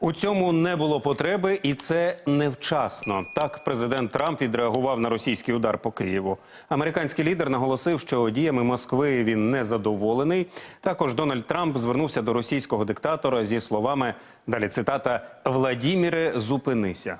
У цьому не було потреби, і це невчасно. Так президент Трамп відреагував на російський удар по Києву. Американський лідер наголосив, що діями Москви він не задоволений. Також Дональд Трамп звернувся до російського диктатора зі словами далі цитата Владіміре, зупинися.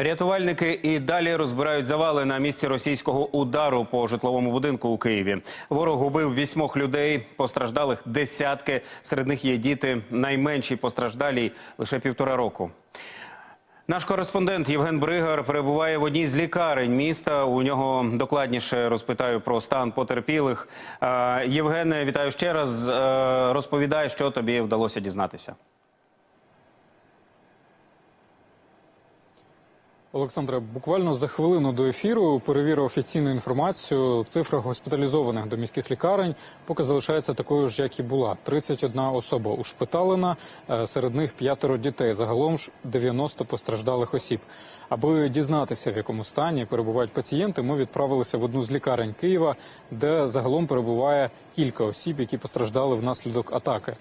Рятувальники і далі розбирають завали на місці російського удару по житловому будинку у Києві. Ворог убив вісьмох людей, постраждалих десятки. Серед них є діти. Найменші постраждалі лише півтора року. Наш кореспондент Євген Бригар перебуває в одній з лікарень міста. У нього докладніше розпитаю про стан потерпілих. Євгене, вітаю ще раз. Е, Розповідай, що тобі вдалося дізнатися. Олександре, буквально за хвилину до ефіру перевірив офіційну інформацію. Цифра госпіталізованих до міських лікарень поки залишається такою ж, як і була. 31 особа ушпиталена, е, серед них п'ятеро дітей. Загалом ж 90 постраждалих осіб. Аби дізнатися, в якому стані перебувають пацієнти, ми відправилися в одну з лікарень Києва, де загалом перебуває кілька осіб, які постраждали внаслідок атаки.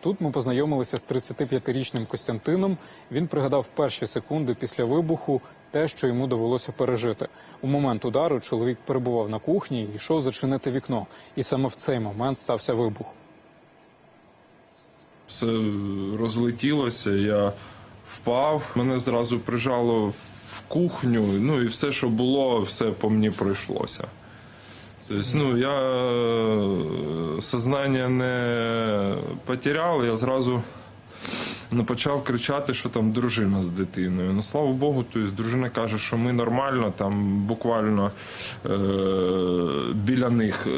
Тут ми познайомилися з 35-річним Костянтином. Він пригадав перші секунди після вибуху те, що йому довелося пережити. У момент удару чоловік перебував на кухні і йшов зачинити вікно. І саме в цей момент стався вибух. все розлетілося, я впав, мене зразу прижало в кухню, ну і все, що було, все по мені пройшлося. Тобто, ну, я е, сознання не потеряв, я зразу почав кричати, що там дружина з дитиною. Ну, слава Богу, тобто, дружина каже, що ми нормально, там буквально е- біля них е-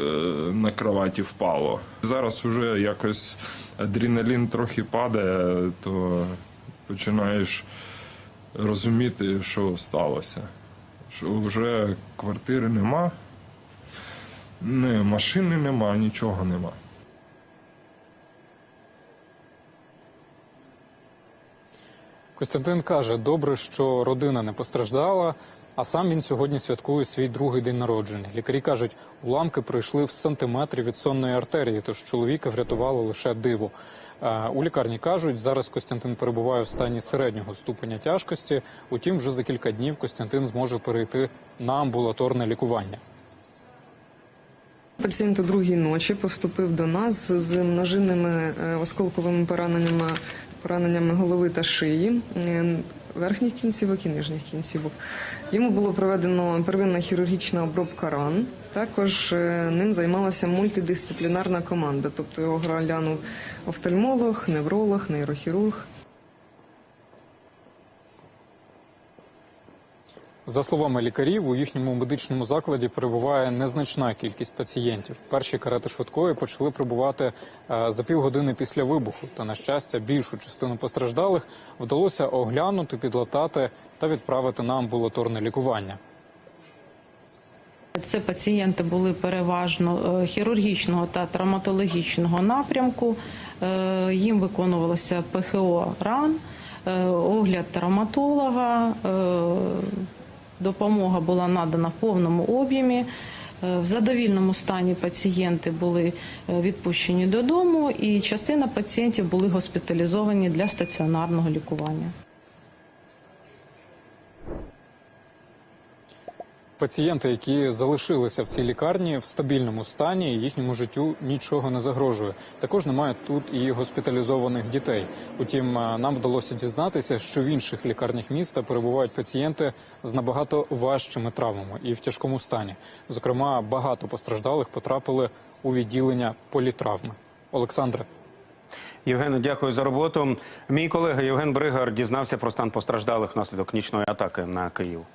на кроваті впало. Зараз вже якось адреналін трохи падає, то починаєш розуміти, що сталося. Що вже квартири нема, не, машини нема, нічого нема. Костянтин каже, добре, що родина не постраждала, а сам він сьогодні святкує свій другий день народження. Лікарі кажуть, уламки пройшли в сантиметрі від сонної артерії, тож чоловіка врятувало лише диво. Е, У лікарні кажуть, зараз Костянтин перебуває в стані середнього ступеня тяжкості. Утім, вже за кілька днів Костянтин зможе перейти на амбулаторне лікування. Пацієнт у другій ночі поступив до нас з множинними е, осколковими пораненнями, пораненнями голови та шиї, верхніх кінцівок і нижніх кінцівок. Йому було проведено первинна хірургічна обробка ран. Також е, ним займалася мультидисциплінарна команда, тобто його глянув офтальмолог, невролог, нейрохірург. За словами лікарів, у їхньому медичному закладі перебуває незначна кількість пацієнтів. Перші карети швидкої почали прибувати е, за півгодини після вибуху. Та на щастя, більшу частину постраждалих вдалося оглянути, підлатати та відправити на амбулаторне лікування. Це пацієнти були переважно е, хірургічного та травматологічного напрямку. Е, Їм виконувалося ПХО ран, огляд травматолога. Допомога була надана в повному об'ємі. Е, В задовільному стані пацієнти були е, відпущені додому, і частина пацієнтів були госпіталізовані для стаціонарного лікування. Пацієнти, які залишилися в цій лікарні в стабільному стані, їхньому життю нічого не загрожує. Також немає тут і госпіталізованих дітей. Утім, е, нам вдалося дізнатися, що в інших лікарнях міста перебувають пацієнти з набагато важчими травмами і в тяжкому стані. Зокрема, багато постраждалих потрапили у відділення політравми. Олександре. Євгене, дякую за роботу. Мій колега Євген Бригар дізнався про стан постраждалих внаслідок нічної атаки на Київ.